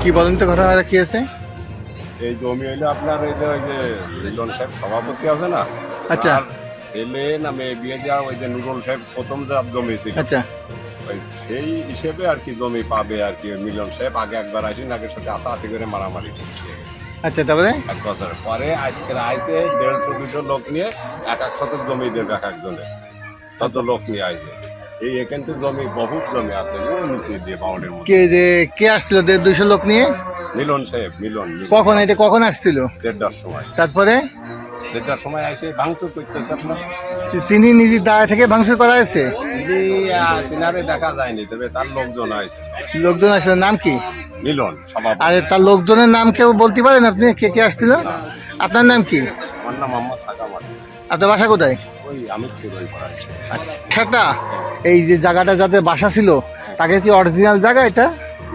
কি বলেন তো ঘটনাটা কি আছে? এই জমি হইলে আপনার এই যে ওই যে লিলন সাহেব সভাপতি আছে না আচ্ছা। ছেলে না মেয়ে বিয়ে দেওয়া ওই যে নুরুল সাহেব প্রথম যে জমি ছিল আচ্ছা। ওই সেই হিসেবে আর কি জমি পাবে আর কি মিলন সাহেব আগে একবার আসেন আগে সাথে হাতাহাতি করে মারামারি করছে। আচ্ছা তারপরে? এক বছর পরে আজকে আইসে দেড়শো দুশো লোক নিয়ে এক এক শতক জমি দেবে এক একজনে। তত লোক নিয়ে আইসে। এই এখানতে জমি বহুত জমি আছে নিচে দিয়ে বাউন্ডের মধ্যে। কে যে কে আসছিল দেড় দুইশো লোক নিয়ে? মিলন সাহেব মিলন মিলন। কখন? এটা কখন আসছিল? দেড়টার সময়। তারপরে? দেড়টার সময় আইসে ভাঙচুর করতেছে আপনার। তিনি নিজের দাঁড়া থেকে ভাঙচুর করা হয়েছে তিনারে দেখা যায়নি তবে তার লোকজন আইসে লোকজন আসলে নাম কি? মিলন আরে তার লোকজনের নাম কেউ বলতে পারেন আপনি কে কে আসছিল? আপনার নাম কি? আমার নাম মোহাম্মদ সাকামার আপনার বাসা কোথায়? পড়াই ঠেটা এই যে জায়গাটা যাতে বাসা ছিল তাকে কি অরিজিনাল জায়গা এটা?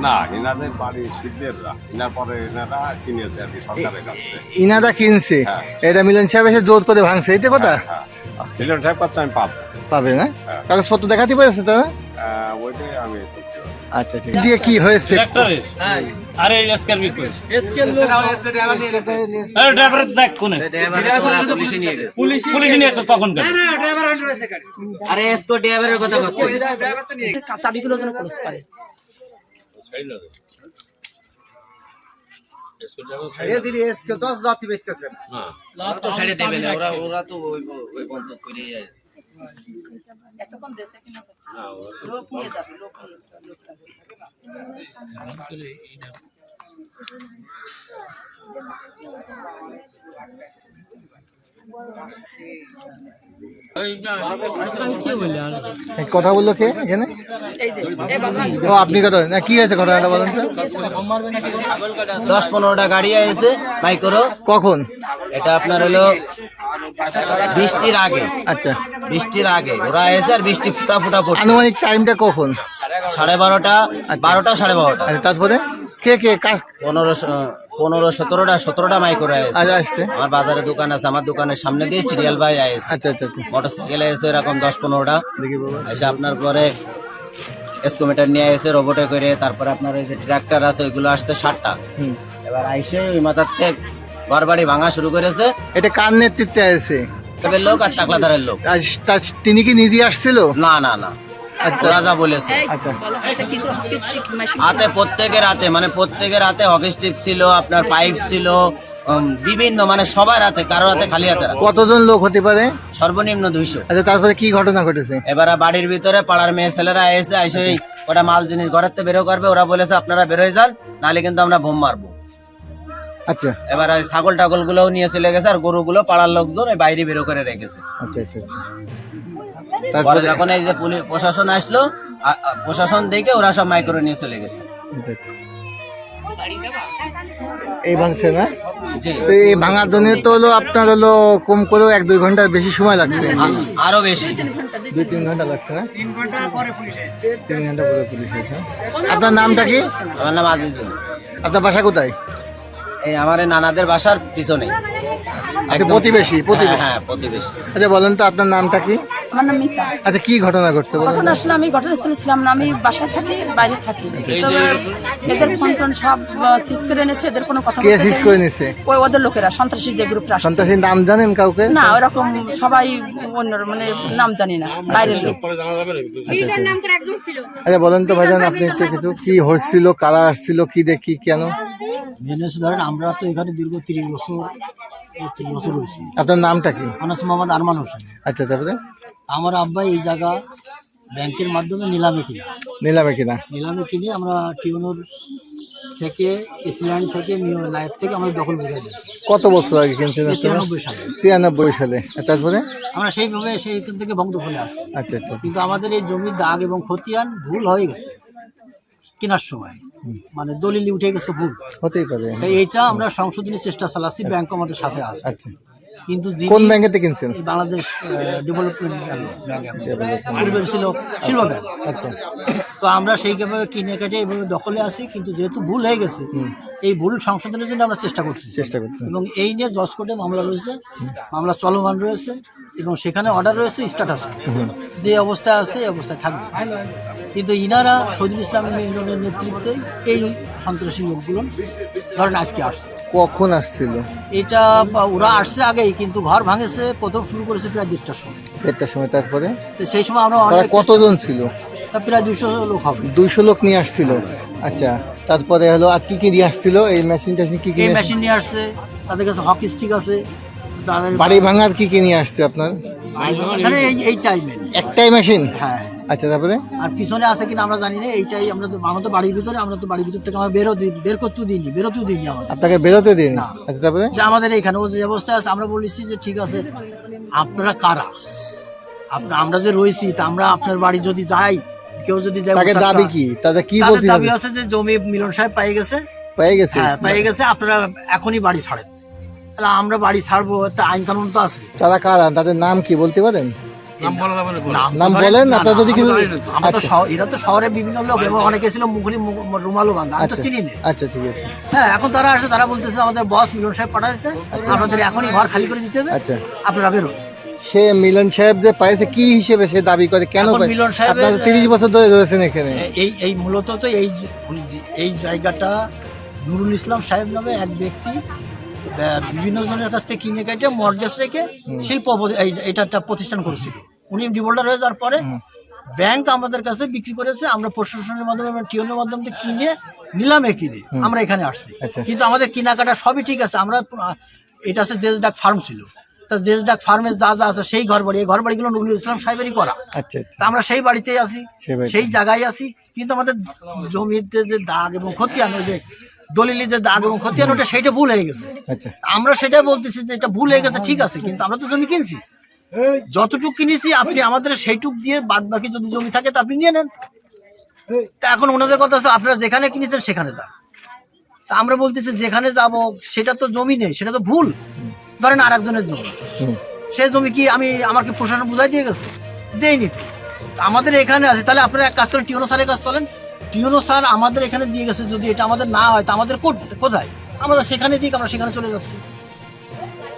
না এনাদের বাড়ি সিদ্ধেররা। পরে এনারা কিনেছে আর কি সরকারের কাছে কিনছে। হ্যাঁ। এটা মিলন সাহেব এসে জোর করে ভাঙছে। এইটা কথা মিলন সাহেব কাছে আমি পাবো। পাবে না? হ্যাঁ। কাগজপত্র দেখাতে পেরেছে তারা ওইটাই আমি আচ্ছা ঠিক দিয়ে কি হয়েছে? ট্রাক্টরের আরে এসকের বিক্রি আরে ড্রাইভার দেখ কোনে। পুলিশ নিয়ে গেছে। পুলিশ পুলিশ নিয়ে এসে তখন কেন? আরে এসকো ড্রাইভারের কথা কইছে ড্রাইভার তো কইছি চাবিগুলো যেন ক্লোজ করে ওরা তো ছেড়ে দেবে না ওরা ওরা তো ওই ওই বন্ধ করে এতক্ষণ দেশে কিনা লোক নিয়ে যাবে লোক লোকটা এই কথা বলল কে এখানে? ও আপনি কথা না কি হয়েছে ঘটনাটা বলেন তো? দশ পনেরোটা গাড়ি এসে মাইক্রো কখন? এটা আপনার হলো বৃষ্টির আগে। আচ্ছা। বৃষ্টির আগে। ওরা এসে আর বৃষ্টি ফুটা ফুটা পড়ছে। আনুমানিক টাইমটা কখন? সাড়ে বারোটা বারোটা সাড়ে বারোটা। আচ্ছা তারপরে? কে কে কাজ পনেরো পনেরো সতেরোটা সতেরোটা মাইক্রো আজ এসে আসছে। আমার বাজারে দোকান আছে আমার দোকানের সামনে দিয়ে সিরিয়াল ভাই এসে আচ্ছা আচ্ছা আচ্ছা। মোটর সাইকেলে এসে এরকম দশ পনেরোটা। দেখি বাবা এসে আপনার পরে এসকোমিটার নিয়ে এসে রোবটে করে তারপরে আপনার ওই যে ট্রাক্টর আছে ওইগুলো আসছে ষাটটা হুম। এবার আইসে ওই মাথার থেকে ঘর বাড়ি ভাঙা শুরু করেছে। এটা কার নেতৃত্বে আছে তবে লোক আর চাকলাদারের লোক। আজ তা- তিনি কি নিজে আসছিল? না না না। আচ্ছা ওরা যা বলেছে। আচ্ছা। হাতে প্রত্যেকের হাতে মানে প্রত্যেকের হাতে হকি স্টিক ছিল আপনার পাইপ ছিল বিভিন্ন মানে সবার হাতে কারোর হাতে খালি হাতে কতজন লোক হতে পারে? সর্বনিম্ন দুইশো। আচ্ছা তারপরে কি ঘটনা ঘটেছে? এবারে বাড়ির ভিতরে পাড়ার মেয়ে ছেলেরা এসে এসে ওটা মাল জিনিস ঘরের থেকে বেরো করবে ওরা বলেছে আপনারা বেরোয় যান নাহলে কিন্তু আমরা বোম মারবো। আচ্ছা। এবার ওই ছাগল টাগল গুলোও নিয়ে চলে গেছে আর গরুগুলো পাড়ার লোকজন ওই বাইরে বেরো করে রেখেছে। আচ্ছা আচ্ছা আচ্ছা। পরে যখন এই যে পুলিশ প্রশাসন আসলো প্রশাসন দেখে ওরা সব মাইক্রো নিয়ে চলে গেছে। আচ্ছা, আচ্ছা। এই ভাঙছে না? তো এই ভাঙার জন্য তো হলো আপনার হলো কম করেও এক দুই ঘণ্টার বেশি সময় লাগছে। আরও বেশি। দুই তিন ঘণ্টা লাগছে না? তিন ঘণ্টা পরে পুলিশ তিন ঘণ্টা পরে পুলিশ এসে। আপনার নামটা কি? আমার নাম আজিজুল। আপনার বাসা কোথায়? এই আমার এই নানাদের বাসার পিছনে আপনি প্রতিবেশী, প্রতিবেশী। হ্যাঁ, হ্যাঁ প্রতিবেশী। আচ্ছা বলেন তো আপনার নামটা কি? আমার নাম মিতা। আচ্ছা কি ঘটনা ঘটছে বলুন? তখন আসলে আমি ঘটনাস্থলে ছিলাম না আমি বাসায় থাকি বাইরে থাকি। তবে এদের ফোন টোন সব সিজ করে এনেছে এদের কোনো কথা কে সিজ করে নিছে ওই ওদের লোকেরা সন্ত্রাসী যে গ্রুপটা সন্ত্রাসীর নাম জানেন কাউকে? না ওরকম সবাই অন্য মানে নাম জানি না বাইরের লোক। আচ্ছা বলেন তো ভাইজান আপনি একটু কিছু কি হচ্ছিল কারা আসছিল কি দেখি কেন? মেনেস ধরেন আমরা তো এখানে দীর্ঘ তিরিশ বছর তিরিশ বছর রয়েছি। আপনার নামটা কি? আনাস মোহাম্মদ আরমান হোসেন। আচ্ছা তারপরে? আমার আব্বা এই জায়গা ব্যাংকের মাধ্যমে নিলামে কিনা। নিলামে কিনা। নিলামে কিনে আমরা টিউনোর থেকে ইসল্যান্ড থেকে নিউ লাইফ থেকে আমরা দখল বুঝাই দিয়েছি। কত বছর আগে কিনছেন তিরানব্বই সালে। তিরানব্বই সালে। তারপরে? আমরা সেইভাবে সেইখান থেকে বন্ধ ফলে আসি। আচ্ছা আচ্ছা। কিন্তু আমাদের এই জমির দাগ এবং খতিয়ান ভুল হয়ে গেছে কেনার সময়। মানে দলিল উঠে গেছে ভুল। হতেই পারে। তাই এটা আমরা সংশোধনের চেষ্টা চালাচ্ছি ব্যাংক আমাদের সাথে আছে। আচ্ছা। কিন্তু কোন ব্যাংকেতে কিনছেন? Bangladesh development bank. ছিল শিল্প ব্যাংক আচ্ছা। তো আমরা সেইভাবে কিনে কেটে এইভাবে দখলে আছি কিন্তু যেহেতু ভুল হয়ে গেছে এই ভুল সংশোধনের জন্য আমরা চেষ্টা করছি চেষ্টা করছেন এবং এই নিয়ে জজ কোর্টে মামলা রয়েছে মামলা চলমান রয়েছে এবং সেখানে অর্ডার রয়েছে স্ট্যাটাস যে অবস্থায় আছে এই অবস্থায় থাকবে। কিন্তু ইনারা শহীদুল ইসলাম নেতৃত্বে এই সন্ত্রাসী লোকগুলো ধরেন আজকে আসছে। কখন আসছিল? এটা ওরা আসছে আগেই কিন্তু ঘর ভাঙেছে প্রথম শুরু করেছে প্রায় দেড়টার সময়। দেড়টার সময় তারপরে? তো সেই সময় আমরা তারা অনেক কতজন ছিল? তা প্রায় দুশো লোক হবে। দুইশো লোক নিয়ে আসছিল। আচ্ছা তারপরে হলো আর কি কি নিয়ে আসছিল? এই মেশিন টেশিন কি কি এই নিয়ে মেশিন নিয়ে আসছে তাদের কাছে হকি স্টিক আছে তাদের বাড়ি ভাঙার কি কি নিয়ে আসছে আপনার? এই এই টাইমে একটাই মেশিন হ্যাঁ। আচ্ছা তারপরে? আর পিছনে আছে কিনা আমরা জানি না এইটাই আমরা তো আমরা তো বাড়ির ভিতরে আমরা তো বাড়ির ভিতর থেকে আমরা বেরো দিই বের করতেও দিইনি বেরোতেও দিইনি আমাদের। আপনাকে বেরোতে দিন না। আচ্ছা তারপরে? যে আমাদের এইখানে ও যে অবস্থা আছে আমরা বলেছি যে ঠিক আছে আপনারা কারা? আপনা আমরা যে রয়েছি তা আমরা আপনার বাড়ি যদি যাই কেউ যদি যায় তাকে দাবি কি? তাদের কি বলতে দাবি আছে যে জমি মিলন সাহেব পাই গেছে। পেয়ে গেছে? হ্যাঁ পেয়ে গেছে আপনারা এখনই বাড়ি ছাড়েন। তাহলে আমরা বাড়ি ছাড়বো একটা আইন কানুন তো আছে। তারা কারা? তাদের নাম কি বলতে পারেন? নাম বলেন, আপনারা যদি কিছু- আচ্ছা। এরা তো শহরে বিভিন্ন লোক এবং অনেকে ছিল মুখলি রুমালো বান্ধা আমি তো আচ্ছা। চিনি না। আচ্ছা ঠিক আছে। হ্যাঁ এখন তারা আসে তারা বলতেছে আমাদের বস মিলন সাহেব পাঠাইছে। আপনাদের এখনই ঘর খালি করে দিতে হবে। আচ্ছা। আপনারা বেরোন। সে মিলন সাহেব যে পাইছে কি হিসেবে সে দাবি করে? কেন মিলন আপনারা তিরিশ বছর ধরে রয়েছেন এখানে। এই এই মূলত তো এই এই জায়গাটা নুরুল ইসলাম সাহেব নামে এক ব্যক্তি বিভিন্ন জনের কাছ থেকে কিনে কেটে মর্গেজ রেখে শিল্প এটা একটা প্রতিষ্ঠান করেছিল। উনি ডিভোল্ডার হয়ে যাওয়ার পরে ব্যাংক আমাদের কাছে বিক্রি করেছে আমরা প্রশাসনের মাধ্যমে আমরা টিওনের মাধ্যমে কিনে নিলামে কিনে আমরা এখানে আসছি। আচ্ছা। কিন্তু আমাদের কেনাকাটা সবই ঠিক আছে। আমরা এটা আছে জেল ডাক ফার্ম ছিল। তা জেল ডাক ফার্মে যা যা আছে সেই ঘর বাড়ি এই ঘর বাড়িগুলো নুরুল ইসলাম সাহেবেরই করা। আচ্ছা আচ্ছা। তা আমরা সেই বাড়িতেই আছি সেই জায়গায় আছি। কিন্তু আমাদের জমিতে যে দাগ এবং খতিয়ান ওই যে দলিলি যে দাগ এবং ক্ষতি ওটা সেইটা ভুল হয়ে গেছে। আমরা সেটা বলতেছি যে এটা ভুল হয়ে গেছে ঠিক আছে। কিন্তু আমরা তো জমি কিনছি। যতটুক কিনেছি আপনি আমাদের সেইটুক দিয়ে বাদ বাকি যদি জমি থাকে তা আপনি নিয়ে নেন। তা এখন ওনাদের কথা আছে আপনারা যেখানে কিনেছেন সেখানে যান। তা আমরা বলতেছি যেখানে যাব সেটা তো জমি নেই সেটা তো ভুল। ধরেন আর একজনের জমি সে জমি কি আমি আমার কি প্রশাসন বুঝাই দিয়ে গেছে? দেয়নি। তো আমাদের এখানে আছে তাহলে আপনারা এক কাজ করেন টিউনো স্যারের কাজ চলেন। টিওনো স্যার আমাদের এখানে দিয়ে গেছে যদি এটা আমাদের না হয় তা আমাদের কোথায়? আমরা সেখানে দিক আমরা সেখানে চলে যাচ্ছি।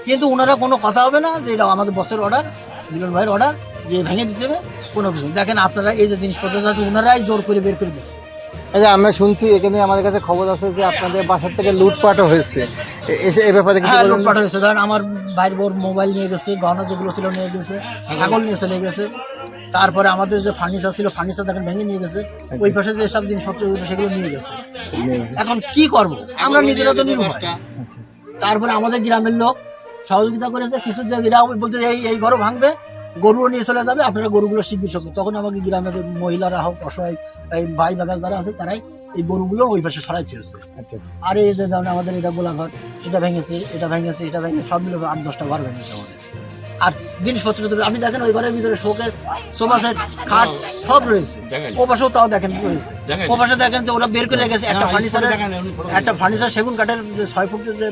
কিন্তু ওনারা কোনো কথা হবে না যে এটা আমাদের বসের অর্ডার মিলন ভাইয়ের অর্ডার যে ভেঙে দিতে হবে কোনো কিছু। দেখেন আপনারা এই যে জিনিসপত্র আছে ওনারাই জোর করে বের করে দিচ্ছে আচ্ছা আমরা শুনছি এখানে আমাদের কাছে খবর আছে যে আপনাদের বাসার থেকে লুটপাটও হয়েছে। এসে এ- এ ব্যাপারে কিছু হ্যাঁ লুটপাট হয়েছে। ধরেন আমার ভাইয়ের বোর মোবাইল নিয়ে গেছে গহনা যেগুলো ছিল নিয়ে গেছে ছাগল নিয়ে চলে গেছে। তারপরে আমাদের যে ফার্নিচার ছিল ফার্নিচার দেখেন ভেঙে নিয়ে গেছে। ওই পাশে যে সব জিনিসপত্র সেগুলো নিয়ে গেছে। এখন কি করব? আমরা নিজেরা তো নিরুপায় তারপরে আমাদের গ্রামের লোক সহযোগিতা করেছে কিছু যে এরা বলতে এই এই ঘরও ভাঙবে গরুও নিয়ে চলে যাবে আপনারা গরুগুলো শিগগির সব তখন আমাকে গ্রামের মহিলারা হোক অসহায় এই ভাই বাবা যারা আছে তারাই এই গরুগুলো ওই পাশে সরাই ছেড়েছে আচ্ছা আচ্ছা। আর এই যে আমাদের এটা গোলাঘর সেটা ভেঙেছে এটা ভেঙেছে এটা ভেঙে সব মিলে আট দশটা ঘর ভেঙেছে আমাদের। আর জিনিসপত্র আপনি দেখেন ওই ঘরের ভিতরে শোকেস সোফা সেট খাট সব রয়েছে। ও পাশেও তাও দেখেন রয়েছে। ও পাশে দেখেন যে ওরা বের করে গেছে একটা ফার্নিচারের একটা ফার্নিচার সেগুন কাঠের যে ছয় ফুট যে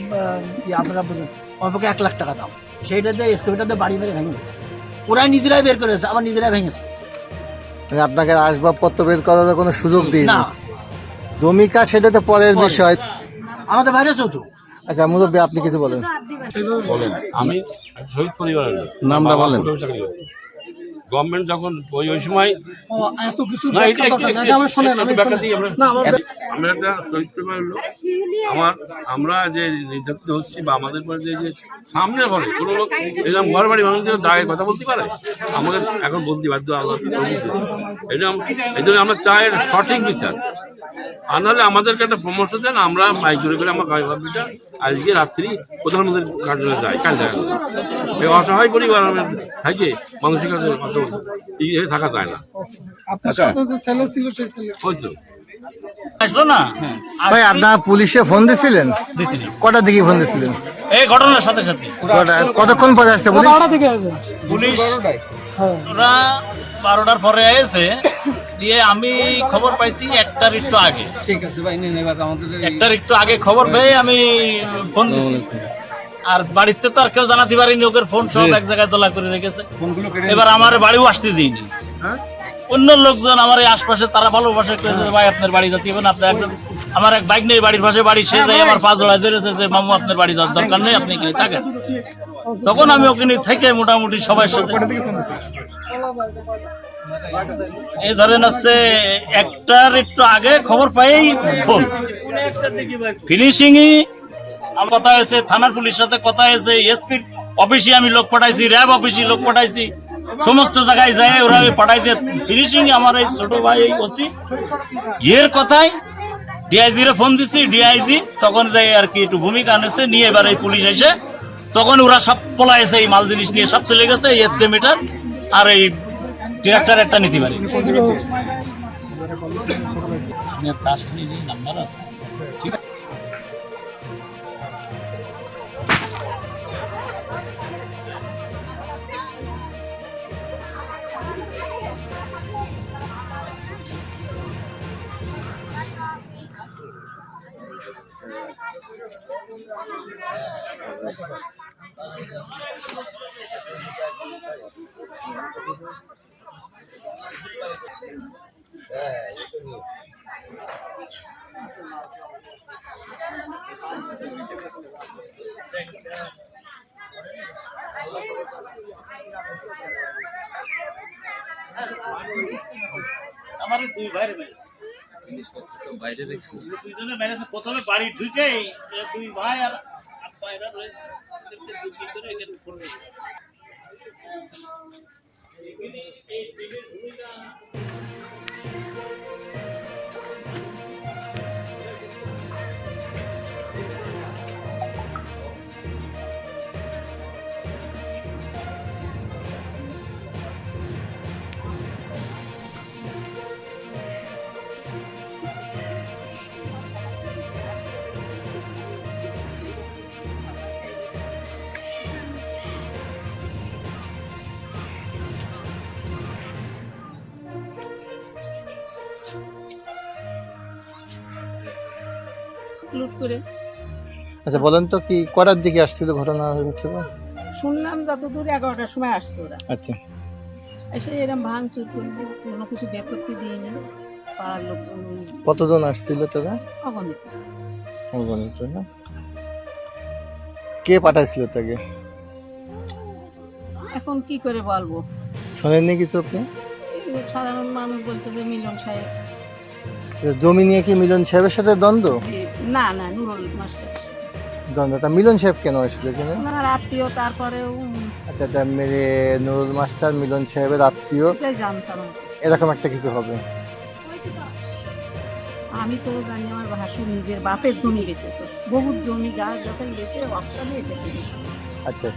ইয়ে আপনারা বুঝেন অল্পকে এক লাখ টাকা দাম। সেইটাতে দিয়ে বাড়ি মেরে ভেঙে গেছে। ওরাই নিজেরাই বের করেছে আবার নিজেরাই ভেঙেছে। আপনাকে আসবাবপত্র বের করার কোনো সুযোগ দিই না জমি কাজ সেটা তো পরের পরে। বিষয়। আমাদের বাইরেছেও তো আচ্ছা মুরব্বী আপনি কিছু বলেন। বলেন। আমি শহীদ পরিবারের নামটা বলেন। করে। গভর্নমেন্ট যখন ওই ওই সময় এত কিছু না এটা একটু- একটু- একটু ব্যাখ্যা দিই আমরা আমরা একটা শহীদ পরিবারের লোক। আমার আমরা যে নির্যাতিত হচ্ছি বা আমাদের পরে যে যে সামনে ঘরে কোনো লোক এরকম ঘর বাড়ি মানুষদের দায়ের কথা বলতে পারে। আমাদের এখন বলতে বাধ্য আল্লাহ এটা এই জন্য আমরা চাই সঠিক বিচার। আর নাহলে আমাদেরকে একটা পরামর্শ দেন আমরা মাইক জোরে করে আমার গায়ে ভাবিটা আজকে রাত্রি প্রধানমন্ত্রীর কার্যালয়ে যাই কাল যায় এই অসহায় পরিবার থাকে মানুষের কাছে থাকা যায় না। ওই আসলো না? ভাই আপনার পুলিশে ফোন দিছিনি কটার দিকে ফোন দিছিলেন? এই ঘটনার সাথে সাথে। কতক্ষণ পরে আসছে পুলিশ? পুলিশ ওরা বারোটার পরে এসে দিয়ে আমি খবর পাইছি একটার একটু আগে। ঠিক আছে ভাই একটার একটু আগে খবর পেয়ে আমি ফোন দিছি। আর বাড়িতে তো আর কেউ জানাতে পারিনি ওকে ফোন সব এক জায়গায় তোলা করে রেখেছে। এবার আমার বাড়িও আসতে দিইনি। অন্য লোকজন আমার এই আশপাশে তারা ভালোবাসে করেছে ভাই আপনার বাড়ি যেতে না আপনি একদম আমার এক বাইক নেই বাড়ির পাশে বাড়ি সে যাই আমার পা জড়ায় ধরেছে যে মামু আপনার বাড়ি যাওয়ার দরকার নেই আপনি এখানে থাকেন। তখন আমি ওখানে থেকে মোটামুটি সবাই সাথে এই ধরেন হচ্ছে একটার একটু আগে খবর পাই ফোন। ফিনিশিং কথা হয়েছে, থানার পুলিশের সাথে কথা হয়েছে এসপির অফিসে আমি লোক পাঠাইছি, র্যাব অফিসে লোক পাঠাইছি, সমস্ত জায়গায় যায় ওরা পাঠাই দিয়ে ফিনিশিং আমার এই ছোট ভাই ওসি। এর কথায় ডিআইজি রে ফোন দিছি, ডিআইজি তখন যাই আর কি একটু ভূমিকা আনেছে, নিয়ে এবার এই পুলিশ এসে, তখন ওরা সব পলাইছে, এই মাল জিনিস নিয়ে সব চলে গেছে এসকে মিটার আর এই ট্রাক্টর একটা নিতে পারি। নাম্বার আছে? বাইরে দুইজনে বাইরে আছে। প্রথমে বাড়ি ঢুকে দুই ভাই আর বাইরে রয়েছে। লুট করে। আচ্ছা বলেন তো কি কটার দিকে আসছিল ঘটনা হয়েছিল? শুনলাম যতদূর এগারোটার সময় আসছে ওরা। আচ্ছা। এসে এরকম ভাঙচুর করব কোনো কিছু বের দিইনি। পাড়ার লোকজন কতজন আসছিল তারা? অগণিত। অগণিত না? কে পাঠাইছিল তাকে? এখন কি করে বলব? শোনেননি কিছু আপনি? সাধারণ মানুষ মিলন সাহেব। জমি নিয়ে কি মিলন সাহেবের সাথে দ্বন্দ্ব? না না নুরুল মাস্টার। দ্বন্দ্ব। মিলন সাহেব কেন আসছিল এখানে? ওনার আত্মীয় তারপরেও আচ্ছা তা মেরে নুরুল মাস্টার মিলন সাহেবের আত্মীয় এটাই জানতাম এরকম একটা কিছু হবে। আমি তো জানি আমার ভাসুর নিজের বাপের জমি বেঁচেছে। বহুত জমি গাছ যখন বেঁচে অপশনে এসেছে আচ্ছা।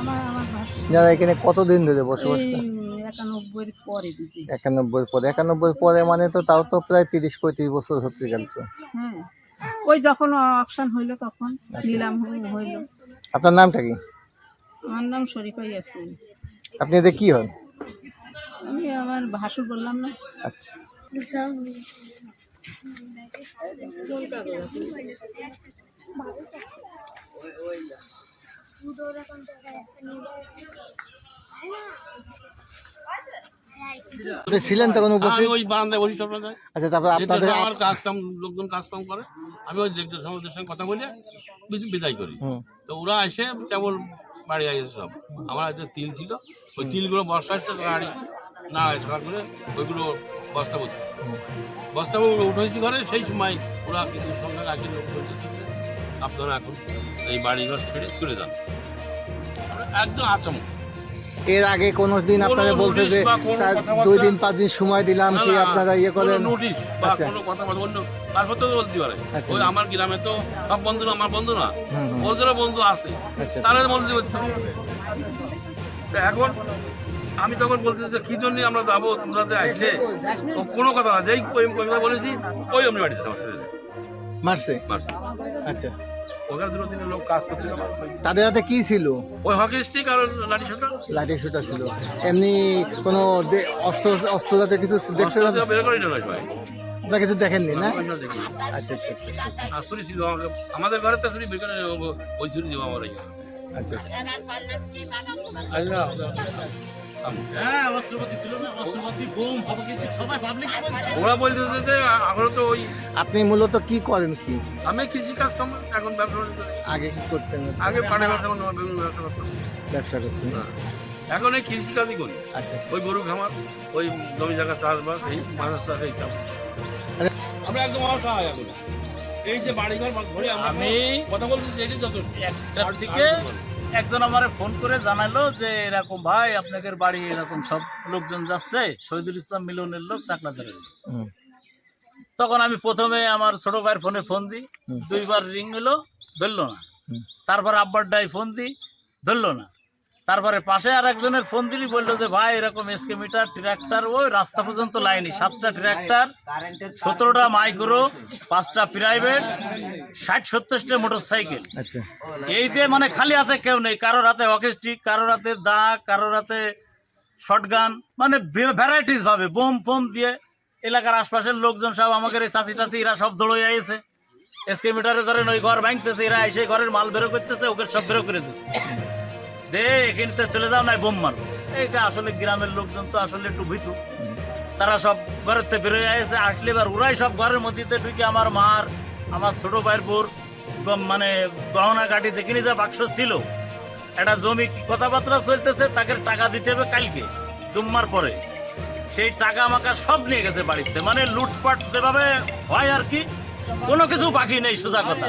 আমার আমার ভাসুর যারা এখানে কতদিন ধরে বসবাস করে একানব্বইয়ের পরে দিদি। একানব্বই পরে। একানব্বই পরে মানে তো তাও তো প্রায় তিরিশ পঁয়ত্রিশ বছর হতে গেল তো হ্যাঁ। ওই যখন অকশন হইল তখন নিলাম হইল। আপনার নামটা কি? আমার নাম শরীফাই আছে আপনি এদের কি হন? আমি আমার ভাসুর বললাম না। আচ্ছা। আপনি ছিলেন তখন উপস্থিত? ওই বারান্দায় বসি সব আচ্ছা তারপর আপনাদের আমার কাজ কাম লোকজন কাজ কাম করে আমি ওই দেখতে সমাজের সঙ্গে কথা বলে বিদায় করি। তো ওরা এসে কেবল বাড়ি আসে সব। আমার হাতে তিল ছিল। ওই তিলগুলো বর্ষা আসছে তারা না সকাল করে ওইগুলো বস্তা করতে বস্তা উঠেছি ঘরে সেই সময় ওরা কিছু রাখি লোক আপনারা এখন এই বাড়িঘর ছেড়ে চলে যান। একদম আচমক। এর আগে কোনো দিন আপনারা বলছে যে দুই দিন পাঁচ দিন সময় দিলাম কি আপনারা ইয়ে করেন? নোটিশ বা আচ্ছা। কোনো কথা অন্য তারপর তো বলতে পারে। আচ্ছা। ওই আমার গ্রামে তো সব বন্ধু আমার বন্ধু না। ওদেরও বন্ধু আছে। আচ্ছা। তারা বলতে পারছে এখন আমি তখন বলতে যে কি জন্য আমরা যাব? তোমরা যে আসলে তো কোনো কথা না। যেই কথা বলেছি ওই আমি বাড়িতে মারছে? মারছি। আচ্ছা। ওখানে দুটো তিনটে লোক কাজ করছিল। তাদের হাতে কি ছিল? ওই হকি স্টিক আর লাঠি শোটা লাঠি সুটা ছিল। এমনি কোনো দে- অস্ত্র অস্ত্র জাতীয় কিছু দেখছিলেন বের করি না সবাই আপনার কিছু দেখেননি না? আচ্ছা আচ্ছা আচ্ছা আচ্ছা, আর ছুরি ছিল আমাদের ঘরে তো ছুরি বের করে ওই ছুরি দিব আমার। আচ্ছা আল্লাহ। হ্যাঁ অস্ত্রপাতি ছিল না অস্ত্রপাতি বোম কিছু সবাই পাবলিক ওরা বলতেছে যে আমরা তো ওই আপনি মূলত কি করেন কি? আমি কৃষি কাজ এখন ব্যবসা আগে কি করতেন? আগে পানে ব্যবসা করতাম ব্যবসা করতাম। ব্যবসা করতেন? হ্যাঁ। এখন এই কৃষি কাজই করি। আচ্ছা ওই গরু খামার ওই জমি জায়গা চাষবাস এই মাছ চাষ এই চাষ আমরা একদম অসহায় এখন। এই যে বাড়িঘর ঘরে আমি- কথা বলতেছি এটি যত একটার দিকে একজন আমার ফোন করে জানালো যে এরকম ভাই আপনাদের বাড়ি এরকম সব লোকজন যাচ্ছে শহীদুল ইসলাম মিলনের লোক চাকলাদারের। তখন আমি প্রথমে আমার ছোট ভাইয়ের ফোনে ফোন দিই দুইবার রিং এলো ধরলো না। তারপর আব্বার ডাই ফোন দিই ধরলো না। তারপরে পাশে আর একজনের ফোন দিলি বলল যে ভাই এরকম এসকে মিটার ট্রাক্টর ওই রাস্তা পর্যন্ত লাইনি সাতটা ট্রাক্টর সতেরোটা মাইক্রো পাঁচটা প্রাইভেট ষাট সত্তরটা মোটর সাইকেল আচ্ছা। এই দিয়ে মানে খালি হাতে কেউ নেই কারোর হাতে হকি স্টিক কারোর হাতে দা কারোর হাতে শটগান মানে ভ্যারাইটিস ভাবে বোম ফোম দিয়ে এলাকার আশপাশের লোকজন সব আমাদের এই চাষি টাচি এরা সব দৌড়ে আইছে। এসকে মিটারে ধরেন ওই ঘর ভাঙতেছে এরা এসে ঘরের মাল বেরো করতেছে ওকে সব বেরো করে দিচ্ছে যে এখানে চলে যাও নাই বোম মারবো। এইটা আসলে গ্রামের লোকজন তো আসলে একটু ভীতু। তারা সব ঘরের থেকে বেরোয় আসে আসলে এবার ওরাই সব ঘরের মধ্যে ঢুকে আমার মার, আমার ছোট ভাইয়ের বোর মানে গহনা কাটি যেখানে যা বাক্স ছিল, একটা জমি কথাবার্তা চলতেছে, তাকে টাকা দিতে হবে কালকে, জুম্মার পরে। সেই টাকা আমাকে সব নিয়ে গেছে বাড়িতে। মানে লুটপাট যেভাবে হয় আর কি, কোনো কিছু বাকি নেই, সোজা কথা।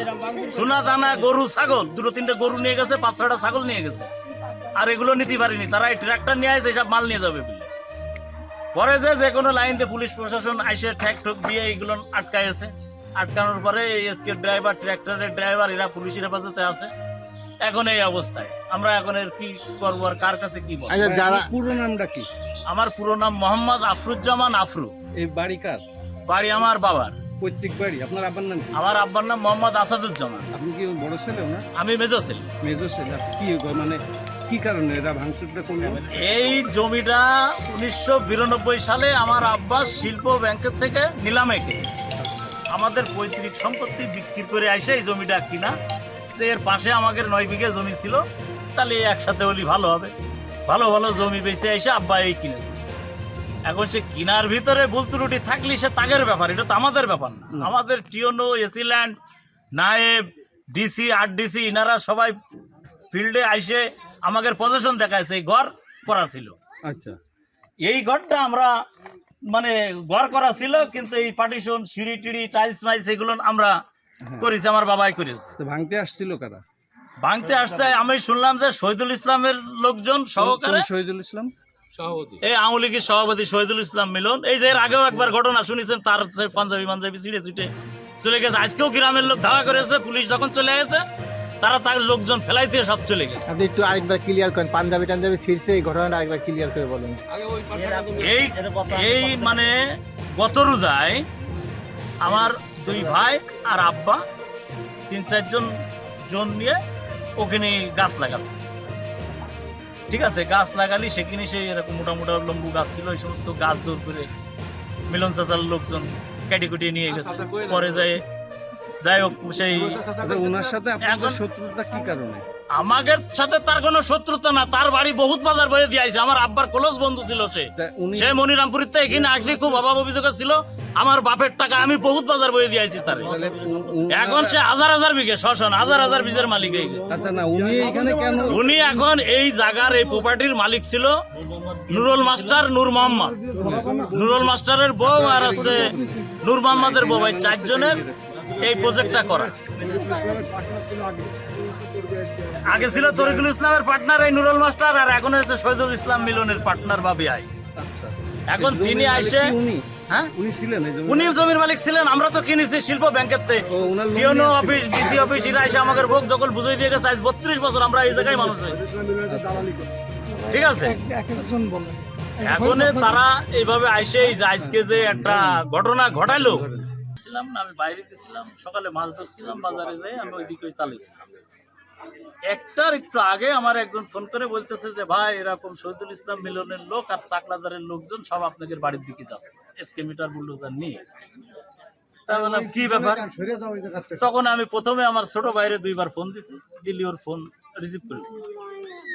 সোনা দানা, গরু, ছাগল, দুটো তিনটে গরু নিয়ে গেছে, পাঁচ ছটা ছাগল নিয়ে গেছে। আর এগুলো নিতে পারিনি। তারা এই ট্রাক্টর নিয়ে আসে সব মাল নিয়ে যাবে বলে। পরে যে যে কোনো লাইন দিয়ে পুলিশ প্রশাসন আইসে ঠেক ঠুক দিয়ে এইগুলো আটকাইছে। আটকানোর পরে এসকে ড্রাইভার ট্রাক্টরের ড্রাইভার এরা পুলিশের হেফাজতে আছে। এখন এই অবস্থায়। আমরা এখন এর কি করব আর কার কাছে কি বলব? আচ্ছা যারা পুরো নামটা কি? আমার পুরো নাম মোহাম্মদ আফরুজ্জামান আফরু। এই বাড়ি কার? বাড়ি আমার বাবার। পৈতৃক বাড়ি। আপনার আব্বার নাম আমার আব্বার নাম মোহাম্মদ আসাদুজ্জামান। আপনি কি বড় ছেলে না আমি মেজো ছেলে। মেজর ছেলে। আচ্ছা, কি মানে কি কারণে এরা ভাঙচুরটা করল? এই জমিটা উনিশশো বিরানব্বই সালে আমার আব্বা শিল্প ব্যাংকের থেকে নিলামে আমাদের পৈতৃক সম্পত্তি বিক্রি করে আসে এই জমিটা কিনা। তো এর পাশে আমাদের নয় বিঘে জমি ছিল তাহলে একসাথে হলি ভালো হবে। ভালো ভালো জমি বেঁচে এসে আব্বা এই কিনেছে। এখন সে কিনার ভিতরে ভুল ত্রুটি থাকলে সে তাগের ব্যাপার এটা তো আমাদের ব্যাপার না। আমাদের টিওনো এসিল্যান্ড নায়েব ডিসি আর ডিসি ইনারা সবাই ফিল্ডে আইসে আমাদের পজিশন দেখাইছে এই ঘর করা ছিল। আচ্ছা। এই ঘরটা আমরা মানে ঘর করা ছিল কিন্তু এই পার্টিশন সিঁড়ি টিড়ি টাইলস মাইলস এগুলো আমরা করেছি আমার বাবাই করেছে। ভাঙতে আসছিল কারা? ভাঙতে আসতে আমি শুনলাম যে শহীদুল ইসলামের লোকজন সহকারে শহীদুল ইসলাম? এই আওয়ামী লীগের সভাপতি শহীদুল ইসলাম মিলন। এই যে এর আগেও একবার ঘটনা শুনেছেন তার পাঞ্জাবি পাঞ্জাবি ছিঁড়ে ছুটে চলে গেছে। আজকেও গ্রামের লোক ধাওয়া করেছে পুলিশ যখন চলে গেছে তারা তার লোকজন ফেলাই দিয়ে সব চলে গেছে। আপনি একটু আরেকবার ক্লিয়ার করেন পাঞ্জাবি টাঞ্জাবি ছিঁড়ছে এই ঘটনাটা আরেকবার ক্লিয়ার করে বলেন। এই এই মানে গত রোজায় আমার দুই ভাই আর আব্বা তিন চারজন জন নিয়ে ওখানে গাছ লাগাচ্ছে। ঠিক আছে গাছ লাগালি সেখানে সেই এরকম মোটা মোটা লম্বু গাছ ছিল এই সমস্ত গাছ জোর করে মিলন চাচার লোকজন কেটে কুটিয়ে নিয়ে গেছে। পরে যায় যাই হোক সেই আচ্ছা ওনার সাথে শত্রুতা কি কারণে? আমাদের সাথে তার কোনো শত্রুতা না তার বাড়ি বহুত বাজার বয়ে দিয়েছে আমার আব্বার ক্লোজ বন্ধু ছিল সে। সে মনিরামপুরের থেকে এখানে আসলে খুব অভাব অভিযোগ ছিল আমার বাপের টাকা আমি বহুত বাজার বয়ে দিয়েছি তার। এখন সে হাজার হাজার বিঘে শশন হাজার হাজার বীজের মালিক আচ্ছা না উনি এখানে কেন উনি এখন এই জায়গার এই প্রপার্টির মালিক ছিল নুরুল মাস্টার নূর মোহাম্মদ। নুরুল মাস্টারের বউ আর আছে নূর মোহাম্মদের বউ এই চারজনের। এই প্রজেক্টটা করা। আগে ছিল তরিকুল ইসলামের পার্টনার এই নুরুল মাস্টার আর এখন হচ্ছে শহীদুল ইসলাম মিলনের পার্টনার বা বিআই আচ্ছা এখন তিনি উনি? হ্যাঁ? উনি ছিলেন এই জমি উনি জমির মালিক ছিলেন আমরা তো কিনেছি শিল্প ব্যাংকের থেকে ও, ওনার লোন টিওনো অফিস ডিসি অফিস এরা এসে আমাদের ভোগ দখল বুঝিয়ে দিয়ে গেছে আজ বত্রিশ বছর আমরা এই জায়গায় মানুষ ঠিক আছে? এখন তারা এইভাবে আইসে আজকে যে একটা ঘটনা ঘটালো ছিলাম না, আমি বাইরে গেছিলাম, সকালে মাছ ধরছিলাম, বাজারে যাই আমি ওই তালে ছিলাম। একটার একটু আগে আমার একজন ফোন করে বলতেছে যে, ভাই, এরকম শহীদুল ইসলাম মিলনের লোক আর চাকলাদারের লোকজন সব আপনাদের বাড়ির দিকে যাচ্ছে, এসকে মিটার বুলডোজার নিয়ে। কি ব্যাপার? তখন আমি প্রথমে আমার ছোট ভাইরে দুইবার ফোন দিছি, দিল্লি ওর ফোন রিসিভ করল।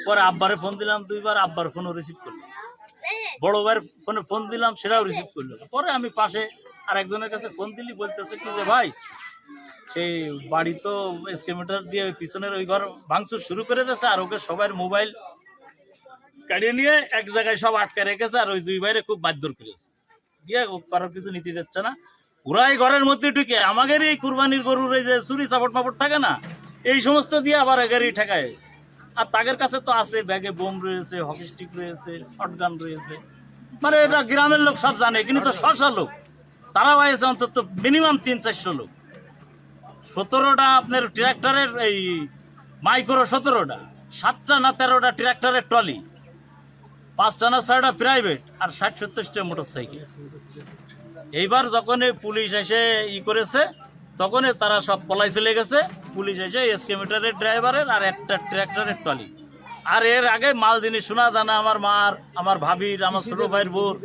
পরে আব্বারে ফোন দিলাম দুইবার, আব্বার ফোনও রিসিভ করল। বড় ভাইয়ের ফোনে ফোন দিলাম, সেটাও রিসিভ করল পরে আমি পাশে আর একজনের কাছে ফোন দিলি, বলতেছে কি যে, ভাই, সেই বাড়ি তো এসকেমিটার দিয়ে পিছনের ওই ঘর ভাঙচুর শুরু করে দিয়েছে, আর ওকে সবার মোবাইল কাড়িয়ে নিয়ে এক জায়গায় সব আটকে রেখেছে, আর ওই দুই ভাইরে খুব বাধ্যর করেছে। কারোর কিছু নীতি না। ঘরের মধ্যে ঢুকে আমাদের এই কুরবানির গরুর এই যে চুরি, চাপট মাপট থাকে না, এই সমস্ত দিয়ে আবার গাড়ি ঠেকায়। আর তাদের কাছে তো আছে, ব্যাগে বোম রয়েছে হকি স্টিক রয়েছে শটগান রয়েছে। মানে এটা গ্রামের লোক সব জানে, কিন্তু তো শশা লোক। তারাও আছে অন্তত মিনিমাম তিন চারশো লোক। সতেরোটা আপনার ট্র্যাক্টরের এই মাইক্রো সতেরোটা, সাতটা না তেরোটা ট্র্যাক্টরের ট্রলি, পাঁচটা না ছয়টা প্রাইভেট আর ষাট সত্তরটা মোটর সাইকেল এইবার যখন পুলিশ এসে ই করেছে, তখনই তারা সব পলাই চলে গেছে। পুলিশ এসে এসকেমিটারের ড্রাইভারের আর একটা ট্র্যাক্টরের ট্রলি। আর এর আগে মাল জিনিস সোনা দানা আমার মার, আমার ভাবির, আমার ছোট ভাইয়ের বোর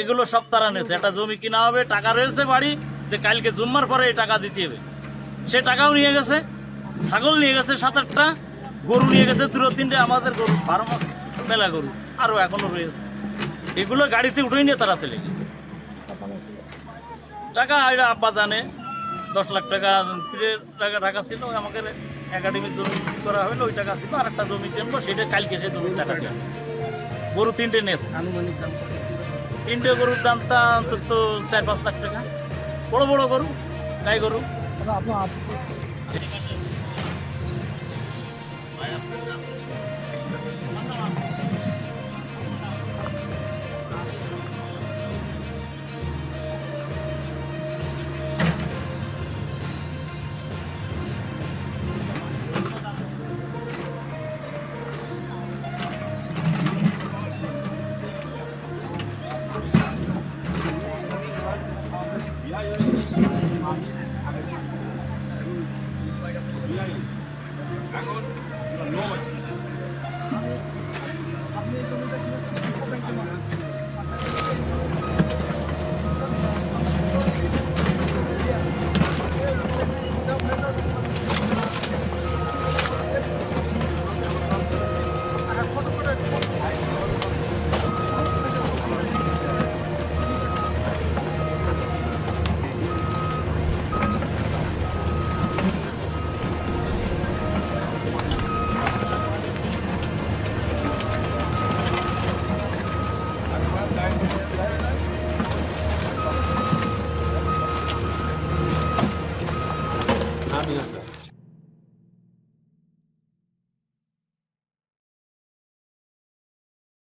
এগুলো সব তারা নিয়েছে একটা জমি কিনা হবে, টাকা রয়েছে বাড়ি, যে কালকে জুম্মার পরে এই টাকা দিতে হবে। সে টাকাও নিয়ে গেছে, ছাগল নিয়ে গেছে সাত আটটা, গরু নিয়ে গেছে দুটো তিনটে, আমাদের গরু, ফার্ম মেলা গরু আরও এখনও রয়েছে। এগুলো গাড়িতে উঠেই নিয়ে তারা চলে গেছে। টাকা এটা আব্বা জানে, দশ লাখ টাকা টাকা টাকা ছিল আমাকে। একাডেমির জমি বিক্রি করা হলো ওই টাকা ছিল আর একটা জমি কিনবো সেটা কালকে সে জমি টাকা দেবে গরু তিনটে নেছে। আনুমানিক দাম। তিনটে গরুর দামটা অন্তত চার পাঁচ লাখ টাকা। বড় বড় গরু গাই গরু। আপনার